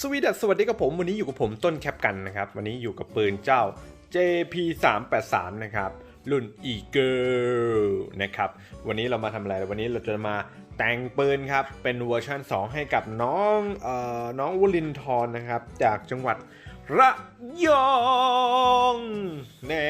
สวีดัสสวัสดีกับผมวันนี้อยู่กับผมต้นแคปกันนะครับ วันนี้อยู่กับปืนเจ้า JP 3 8 3 นะครับ รุ่น Eagle นะครับ วันนี้เรามาทำอะไร วันนี้เราจะมาแต่งปืนครับ เป็นเวอร์ชัน2 ให้กับน้องเอ่อน้องวลินทร์นะครับ จากจังหวัดระยองแน่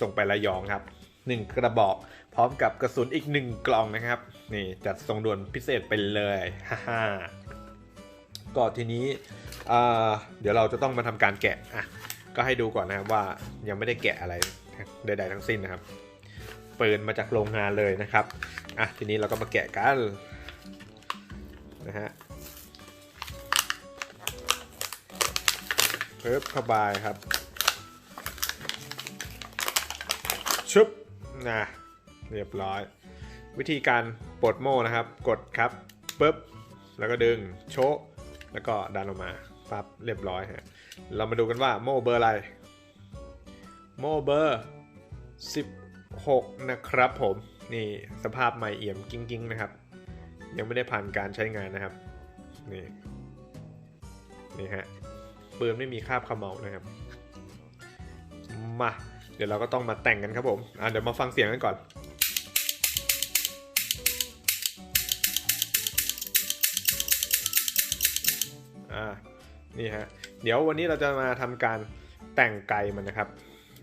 ส่งไประยองครับ 1 กระบอกพร้อมกับกระสุนอีก 1 กล่องนะครับ นี่จัดส่งด่วนพิเศษไปเลยฮ่าฮ่า ก็ทีนี้เดี๋ยวเราจะต้องมาทำการแกะอะก็ให้ดูก่อนนะครับว่ายังไม่ได้แกะอะไรใดๆทั้งสิ้นนะครับปืนมาจากโรงงานเลยนะครับอะทีนี้เราก็มาแกะกันนะฮะเพิ่มเข้าไปครับชุบนะเรียบร้อย วิธีการปลดโม่นะครับ กดครับปุ๊บแล้วก็ดึงโชะ แล้วก็ดันออกมาปั๊บเรียบร้อยฮะ เรามาดูกันว่าโม่เบอร์อะไร โม่เบอร์ 16 นะครับผม นี่สภาพใหม่เอี่ยมกิ้งๆนะครับ ยังไม่ได้ผ่านการใช้งานนะครับ นี่ นี่ฮะปืนไม่มีคาบขมเมานะครับ มา เดี๋ยวเราก็ต้องมาแต่งกันครับผม อะเดี๋ยวมาฟังเสียงกันก่อน อ่านี่ฮะเดี๋ยววันนี้เราจะมาทำการแต่งไกลมันนะครับ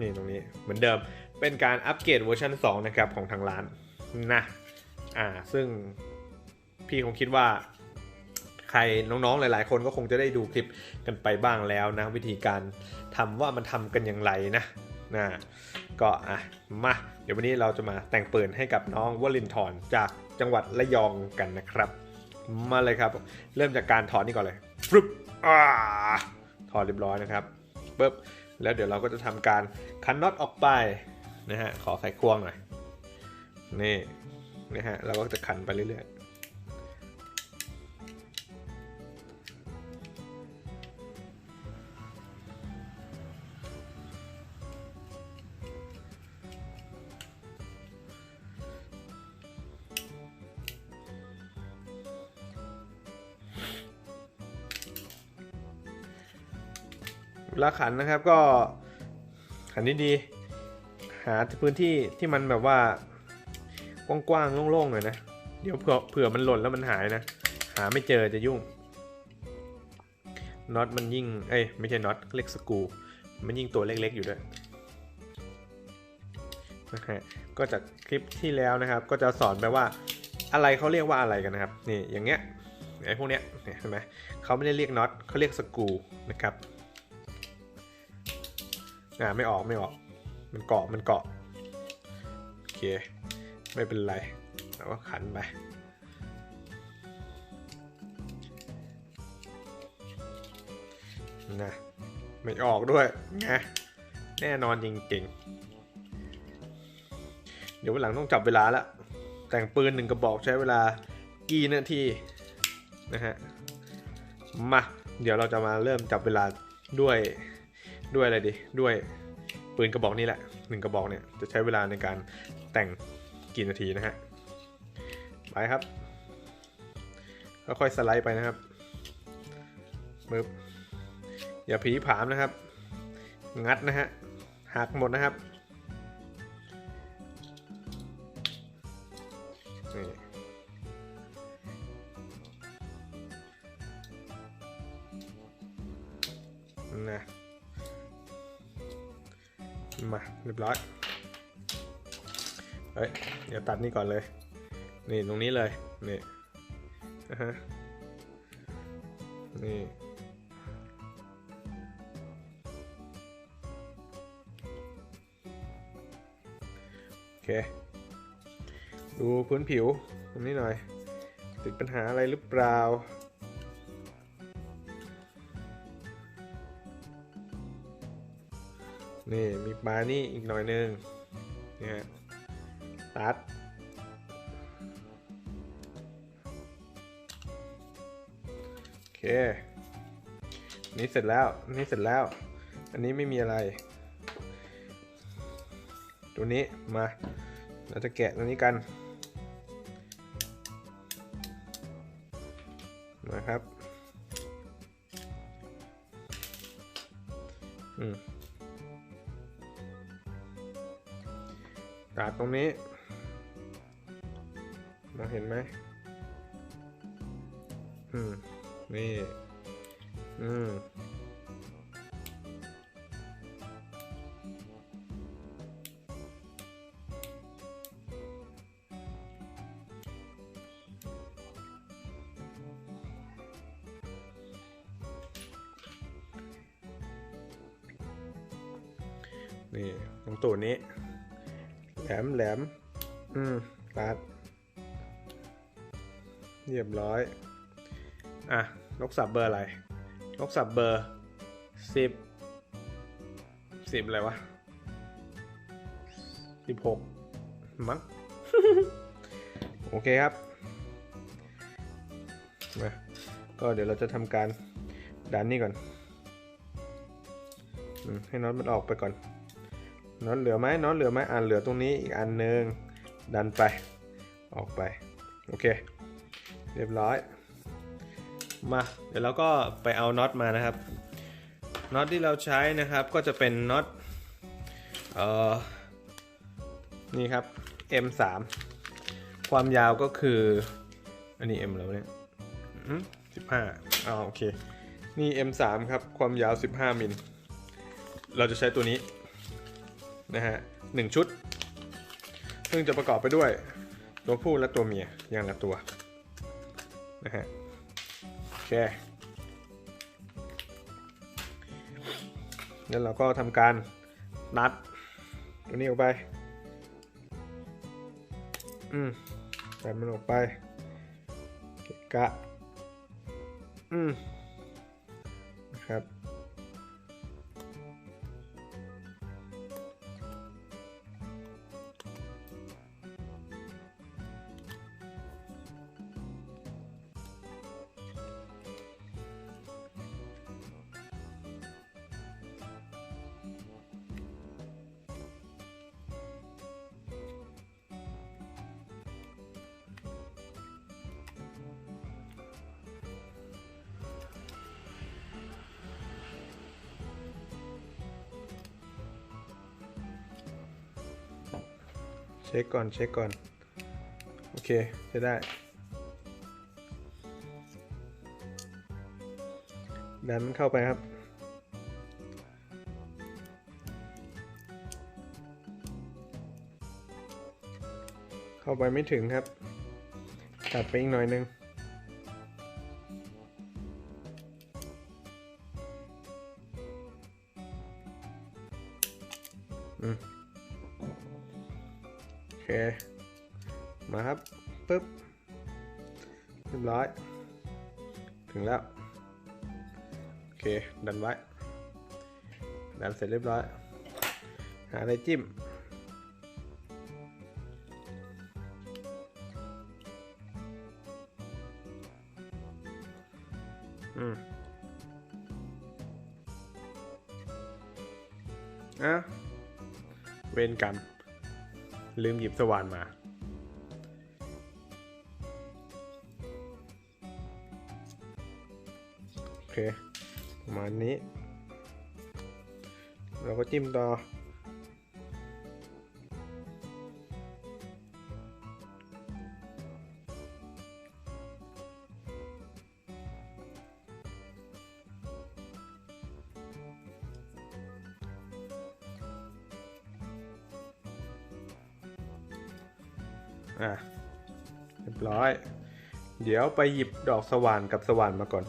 นี่ตรงนี้เหมือนเดิมเป็นการอัปเกรดเวอร์ชัน2นะครับของทางร้านนะอ่าซึ่งพี่คงคิดว่าใครน้องๆหลาย ๆ คนก็คงจะได้ดูคลิปกันไปบ้างแล้วนะ วิธีการทำว่ามันทำกันอย่างไรนะนะก็อะมาเดี๋ยววันนี้เราจะมาแต่งปืนให้กับน้องวลินทร์จากจังหวัดระยองกันนะครับ มาเลยครับ เริ่มจากการถอดนี่ก่อนเลย ฟึบอ่าถอดเรียบร้อยนะครับปึ๊บแล้วเดี๋ยวเราก็จะทำการคันน็อตออกไปนะฮะขอใส่ควงหน่อยนี่นะฮะเราก็จะขันไปเรื่อยๆ ลาขันนะครับก็ขันดีๆหาพื้นที่ที่มันแบบว่ากว้างๆโล่งๆหน่อยนะเดี๋ยวเผื่อเผื่อมันหล่นแล้วมันหายนะ หาไม่เจอจะยุ่งน็อตมันยิ่งเอ้ยไม่ใช่น็อตเล็กสกูมันยิ่งตัวเล็กๆอยู่ด้วยนะฮะก็จากคลิปที่แล้วนะครับ ก็จะสอนไปว่าอะไรเขาเรียกว่าอะไรกันนะครับนี่อย่างเงี้ยไอ้พวกเนี้ยเห็นไหมเขาไม่ได้เรียกน็อตเขาเรียกสกูนะครับ อ่าไม่ออกไม่ออก มันเกาะมันเกาะโอเค ไม่เป็นไรเราก็ขันไปนะไม่ออกด้วยไงแน่นอนจริงๆ เดี๋ยววันหลังต้องจับเวลาละแต่งปืนหนึ่งกระบอกใช้เวลากี่นาทีนะฮะมาเดี๋ยวเราจะมาเริ่มจับเวลาด้วย ด้วยอะไรดีด้วยปืนกระบอกนี้แหละหนึ่งกระบอกเนี่ยจะใช้เวลาในการแต่งกี่นาทีนะฮะไปครับค่อยๆสไลด์ไปนะครับมึบอย่าผีผามนะครับ งัดนะฮะหักหมดนะครับ เรียบร้อย เฮ้ย เดี๋ยวตัดนี่ก่อนเลย นี่ตรงนี้เลย นี่นะฮะ นี่ โอเค ดูพื้นผิวตรงนี้หน่อย ติดปัญหาอะไรหรือเปล่า นี่มีปลานี่อีกหน่อยนึงนี่ฮะตัดโอเคนี่เสร็จแล้วนี่เสร็จแล้ว อันนี้ไม่มีอะไร ตัวนี้มาเราจะแกะตัวนี้กันนะครับ อืม ตัดตรงนี้มองเห็นไหมอืม นี่ อืมนี่ตรงตูดนี้ แหลมแหลม อืมตัด เรียบร้อย อะ นกสับเบอร์อะไร นกสับเบอร์สิบสิบอะไรวะสิบหกมั้ง โอเคครับมาก็เดี๋ยวเราจะทำการดันนี่ก่อนอมให้น็อตมันออกไปก่อน น็อตเหลือไหมน็อตเหลือไหมอ่านเหลือตรงนี้อีกอันหนึ่งดันไปออกไป โอเค เรียบร้อย มา เดี๋ยวเราก็ไปเอาน็อตมานะครับน็อตที่เราใช้นะครับก็จะเป็นน็อตเอ่อนี่ครับ M3 ความยาวก็คือ อันนี้ M แล้วเนี่ยสิบห้าอ๋อโอเค นี่ M3 ครับ ความยาว 15 มิล เราจะใช้ตัวนี้ นะฮะหนึ่งชุด ซึ่งจะประกอบไปด้วยตัวผู้และตัวเมียอย่างละตัวนะฮะโอเคแล้วเราก็ทำการนัดตัวนี้ออกไป อืมแต่มันออกไปกะ อืม ช็คก่อนเช็คก่อน โอเคจะได้ดันมันเข้าไปครับ เข้าไปไม่ถึงครับ ตัดไปอีกหน่อยนึง ถึงแล้ว โอเค ดันไว้ ดันเสร็จเรียบร้อย หาอะไรจิ้ม อืมอะเวนกรรม ลืมหยิบสว่านมา เคประมาณนี้ เราก็จิ้มต่อ อะ เรียบร้อย เดี๋ยวไปหยิบดอกสว่านกับสว่านมาก่อน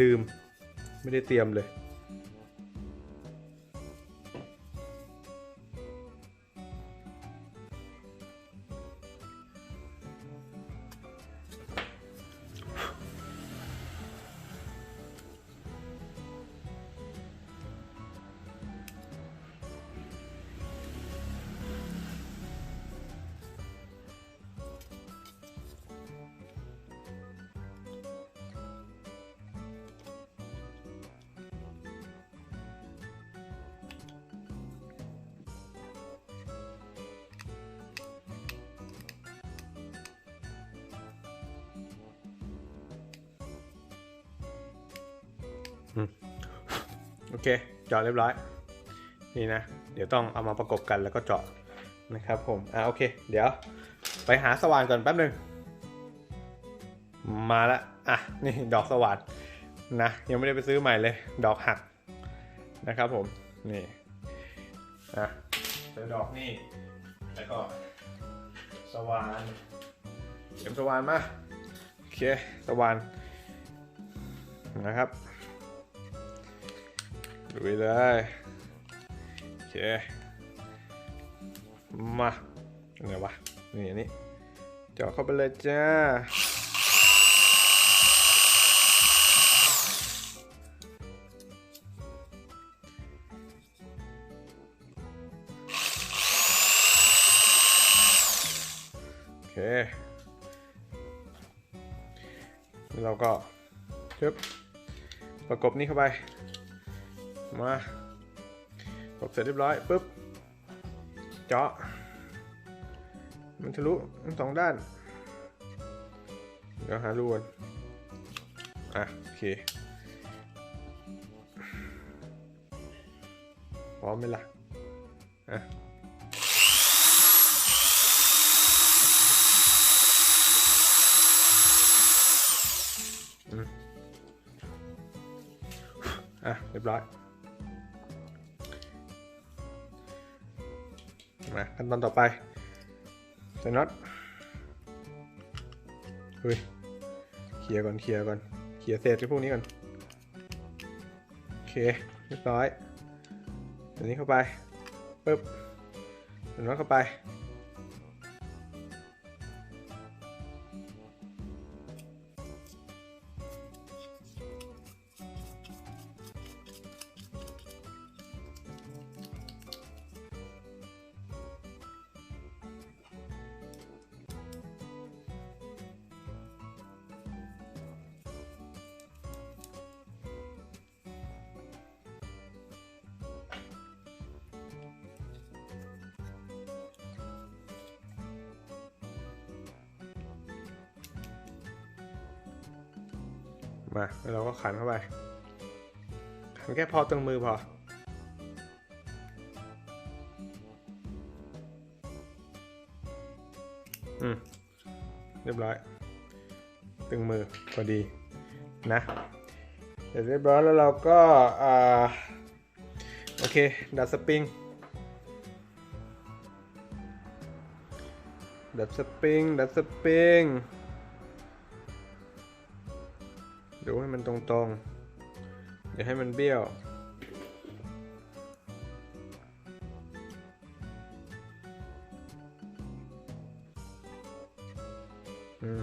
ลืม ไม่ได้เตรียมเลย โอเค เจาะเรียบร้อย นี่นะ เดี๋ยวต้องเอามาประกบกันแล้วก็เจาะนะครับผม อ่าโอเค เดี๋ยวไปหาสว่านก่อนแป๊บหนึ่งมาละ อะ นี่ดอกสว่านนะ ยังไม่ได้ไปซื้อใหม่เลย ดอกหักนะครับผม นี่อะเจอดอกนี่ แล้วก็สว่านเข็มสว่านมา โอเค สว่านนะครับ ดูไปเลยโอเค มาอันไหนวะ นี่อันนี้เจาะเข้าไปเลยจ้า โอเค เราก็ชึบประกบนี้เข้าไป มาประกบเสร็จเรียบร้อยปุ๊บ เจาะ มันทะลุทั้งสองด้าน เดี๋ยวหารูนอะ โอเค พร้อมไหมล่ะ อะอะ เรียบร้อย มาขั้นตอนต่อไปใส่น็อตเฮ้ยเคลียร์ก่อนเคลียร์ก่อนเคลียร์เศษที่พวกนี้ก่อนโอเคเรียบร้อยตัวนี้เข้าไปปึ๊บใส่น็อตเข้าไป มาแล้วเราก็ขันเข้าไป ขันแค่พอตรงมือพอ อืม เรียบร้อย ตึงมือพอดีนะเสร็จเรียบร้อยแล้วเราก็อ่าโอเค ดัดสปริง ดัดสปริง ดัดสปริง ดูให้มันตรงๆ อย่าให้มันเบี้ยว อืม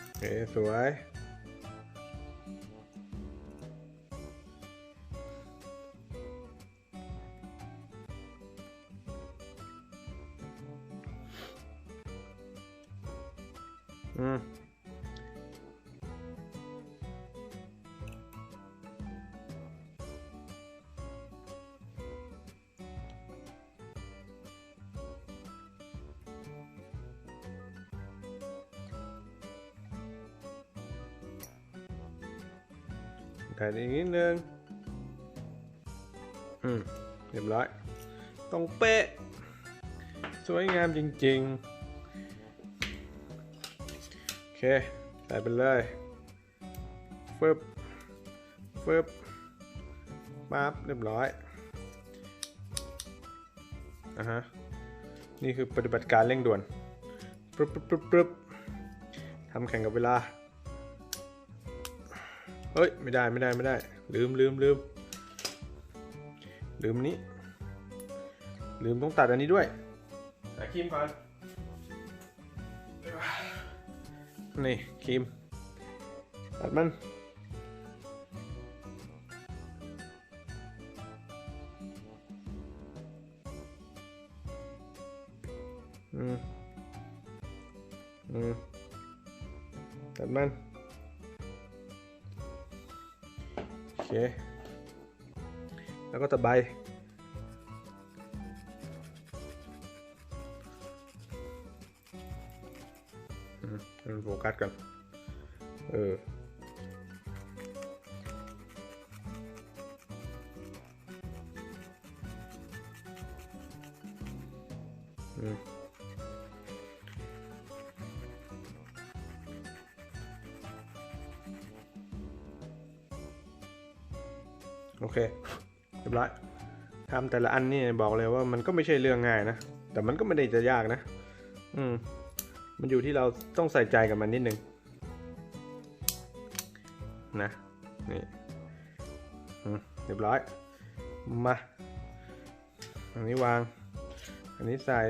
โอเคสวย แต่อีกนิดนึง อืม เรียบร้อยตรงเป๊ะ สวยงามจริงๆ โอเค ใส่ไปเลยฟึบฟึบปั๊บเรียบร้อยอะฮะ นี่คือปฏิบัติการเร่งด่วน ปึ๊บปึ๊บปึ๊บปึ๊บทำแข่งกับเวลา เฮ้ย ไม่ได้ไม่ได้ไม่ได้ ลืมลืมลืมลืมอันนี้ ลืมต้องตัดอันนี้ด้วยตัดครีมก่อน นี่ครีม ตัดมันอืมอืมตัดมัน แล้วก็ตะไบมันโฟกัสกัน เออ อืม โอเคเรียบร้อยทำแต่ละอันนี่บอกเลยว่ามันก็ไม่ใช่เรื่องง่ายนะ แต่มันก็ไม่ได้จะยากนะ อืม มันอยู่ที่เราต้องใส่ใจกับมันนิดนึง นะ นี่เรียบร้อย มา อันนี้วาง อันนี้ใส่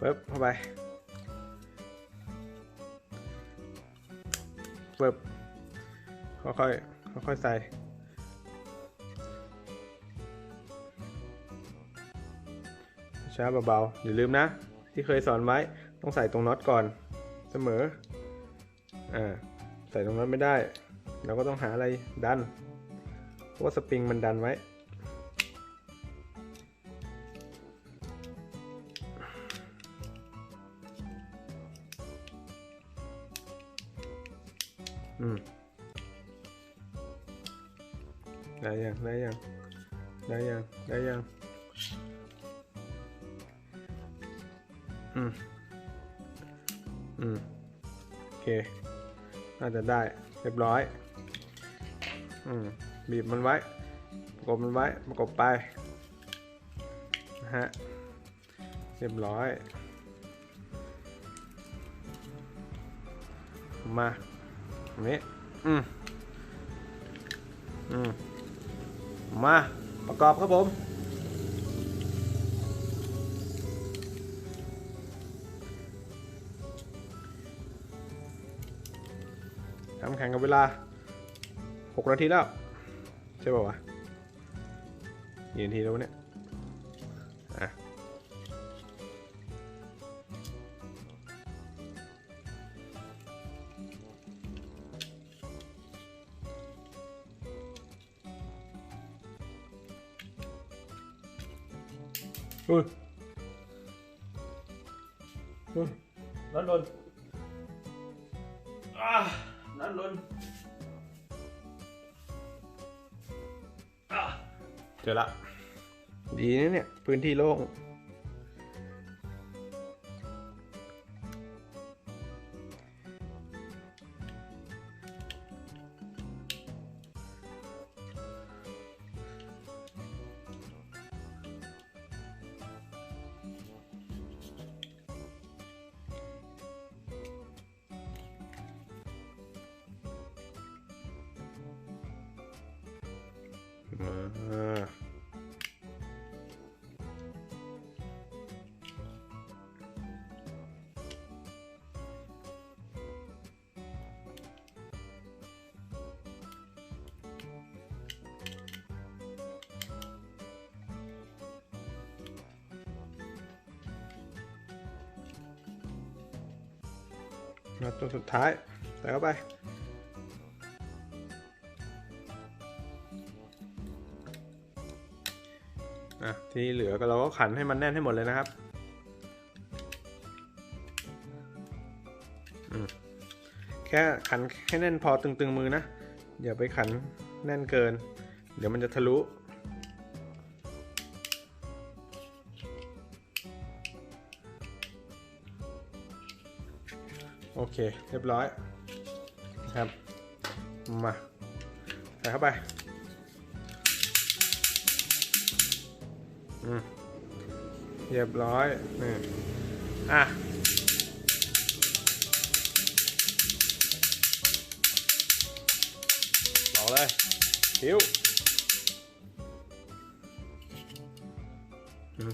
ปึ๊บเข้าไปปึ๊บค่อยๆค่อยๆใส่ ช้าเบาๆอย่าลืมนะ ที่เคยสอนไว้ต้องใส่ตรงน็อตก่อนเสมออ่าใส่ตรงน็อตไม่ได้ เราก็ต้องหาอะไรดันเพราะว่าสปริงมันดันไว้อืมได้ยังได้ยังได้ยังได้ยัง อืมโอเค น่าจะได้เรียบร้อย อืมบีบมันไว้ประกบมันไว้ประกบไปนะฮะเรียบร้อย มาอันนี้อืมอืมมาประกอบครับผม แข่งกับเวลา 6 นาทีแล้ว ใช่ป่าวะกี่นาทีแล้วเนี่ยอะอุ้ยอุ้ยร้อนรน จอละ ดีนะเนี่ย พื้นที่โล่งมา มาตัวสุดท้าย ใส่เข้าไปอะที่เหลือก็เราก็ขันให้มันแน่นให้หมดเลยนะครับแค่ขันให้แน่นพอตึงๆมือนะ อย่าไปขันแน่นเกิน เดี๋ยวมันจะทะลุ เคเรียบร้อยนะครับมาใส่เข้าไปอืมเรียบร้อยนี่อะต่อเลยหิวอืม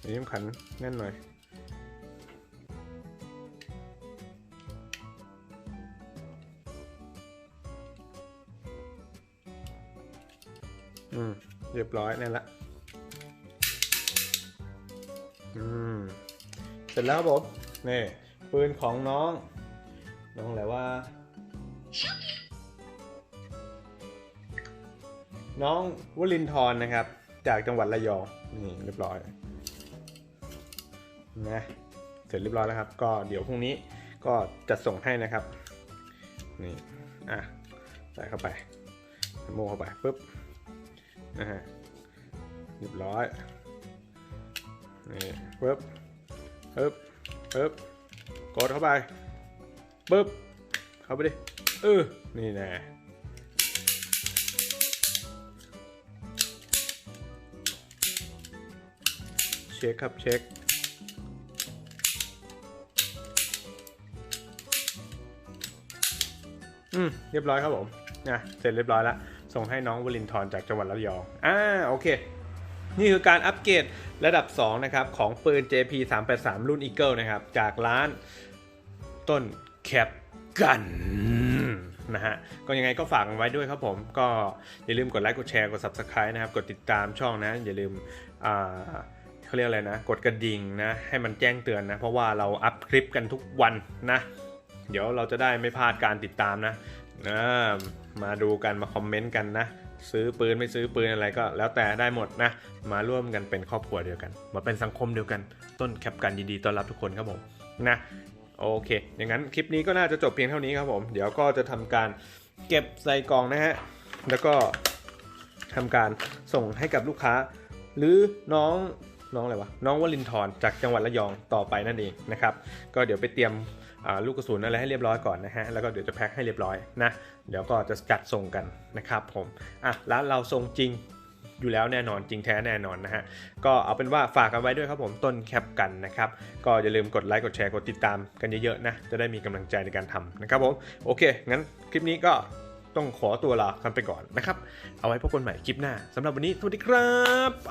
อันนี้มันขันแน่นหน่อย รียบร้อยแน่นละอืมเสร็จแล้วบผมนี่ปืนของน้อง น้องอะไรว่าน้องวลินทร์นะครับ จากจังหวัดระยองนี่เรียบร้อยนะเสร็จเรียบร้อยแล้วครับ ก็เดี๋ยวพรุ่งนี้ก็จะส่งให้นะครับ นี่อะใส่เข้าไปโมเข้าไปปุ๊บนะฮะ เรียบร้อยนี่ปึ๊บปึ๊บปึ๊บกดเข้าไปปึ๊บเข้าไปดิเออนี่แน่เช็คครับเช็คอืมเรียบร้อยครับผมนะเสร็จเรียบร้อยแล้วส่งให้น้องวลินทร์จากจังหวัดระยองอ่าโอเค นี่คือการอัปเกรดระดับ 2 นะครับ ของปืน JP 383รุ่น Eagle นะครับ จากร้านต้นแคปกันนะฮะก็ยังไงก็ฝากไว้ด้วยครับผม ก็อย่าลืมกดไลค์กดแชร์กด Subscribe นะครับ กดติดตามช่องนะ อย่าลืมอ่าเขาเรียกอะไรนะ กดกระดิ่งนะ ให้มันแจ้งเตือนนะ เพราะว่าเราอัพคลิปกันทุกวันนะ เดี๋ยวเราจะได้ไม่พลาดการติดตามนะนะมาดูกันมาคอมเมนต์กันนะ ซื้อปืนไม่ซื้อปืนอะไรก็ แล้วแต่ได้หมดนะ มาร่วมกันเป็นครอบครัวเดียวกัน มาเป็นสังคมเดียวกัน ต้นแคปกันยินดีต้อนรับทุกคนครับผมนะโอเค อย่างนั้นคลิปนี้ก็น่าจะจบเพียงเท่านี้ครับผม เดี๋ยวก็จะทำการเก็บใส่กล่องนะฮะ แล้วก็ทำการส่งให้กับลูกค้า หรือน้องน้องอะไรวะ น้องวลินทร์จากจังหวัดระยองต่อไปนั่นเองนะครับ ก็เดี๋ยวไปเตรียม ลูกกระสุนอะไรให้เรียบร้อยก่อนนะฮะแล้วก็เดี๋ยวจะแพ็คให้เรียบร้อยนะเดี๋ยวก็จะจัดส่งกันนะครับผมอะร้านเราส่งจริงอยู่แล้วแน่นอนจริงแท้แน่นอนนะฮะก็เอาเป็นว่าฝากกันไว้ด้วยครับผมต้นแคปกันนะครับก็อย่าลืมกดไลค์กดแชร์กดติดตามกันเยอะๆนะจะได้มีกำลังใจในการทำนะครับผมโอเค งั้นคลิปนี้ก็ต้องขอตัวลากันไปก่อนนะครับ เอาไว้พบกันใหม่คลิปหน้าสำหรับวันนี้สวัสดีครับไป